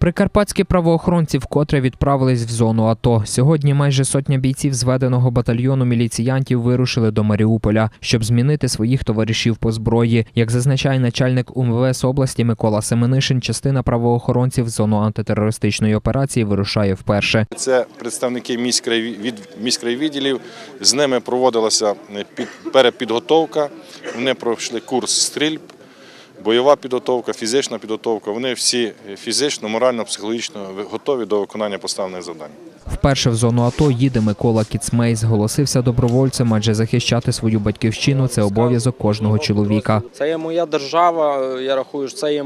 Прикарпатські правоохоронці вкотре відправились в зону АТО. Сьогодні майже сотня бійців зведеного батальйону міліціянтів вирушили до Маріуполя, щоб змінити своїх товаришів по зброї. Як зазначає начальник УМВС області Микола Семенишин, частина правоохоронців в зону антитерористичної операції вирушає вперше. Це представники міськрайві- міськрайвідділів. З ними проводилася під- перепідготовка. Вони пройшли курс стрільб, бойова підготовка, фізична підготовка. Вони всі фізично, морально, психологічно готові до виконання поставлених завдань. Вперше в зону АТО їде Микола Кіцмей. Зголосився добровольцем, адже захищати свою батьківщину це обов'язок кожного чоловіка. Це є моя держава. Я рахую, що це є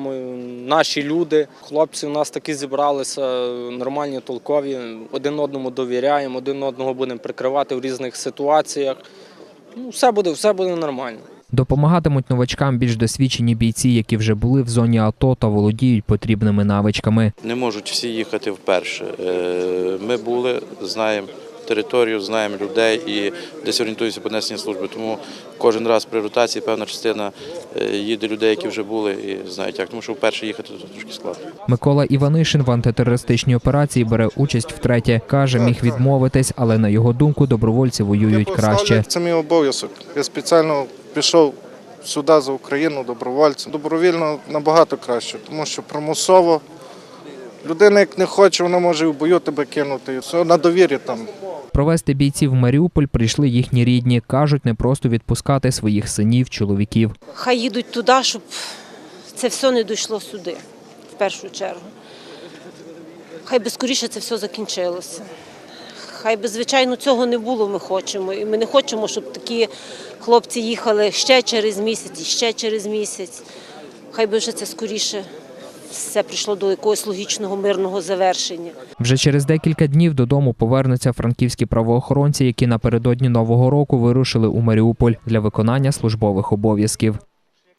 наші люди. Хлопці у нас такі зібралися, нормальні, толкові. Один одному довіряємо, один одного будемо прикривати в різних ситуаціях. Ну, все буде, все буде нормально. Допомагатимуть новачкам більш досвідчені бійці, які вже були в зоні АТО та володіють потрібними навичками. Не можуть всі їхати вперше. Е, Ми були, знаємо територію, знаємо людей і десь орієнтуємося по несенні служби. Тому кожен раз при ротації певна частина е, їде людей, які вже були і знають як. Тому що вперше їхати тут трошки складно. Микола Іванишин в антитерористичній операції бере участь втретє. Каже, міг відмовитись, але на його думку добровольці воюють краще. Це мій обов'язок. Я спеціально пішов сюди за Україну добровольцем. Добровільно набагато краще, тому що примусово людина, як не хоче, вона може і в бою тебе кинути. Все на довірі там. Провести бійців в Маріуполь прийшли їхні рідні. кажуть, не просто відпускати своїх синів, чоловіків. Хай їдуть туди, щоб це все не дійшло сюди, в першу чергу. Хай би скоріше це все закінчилося. Хай би, звичайно, цього не було, ми хочемо. І ми не хочемо, щоб такі хлопці їхали ще через місяць, ще через місяць. Хай би вже це скоріше все прийшло до якогось логічного мирного завершення. Вже через декілька днів додому повернуться франківські правоохоронці, які напередодні нового року вирушили у Маріуполь для виконання службових обов'язків.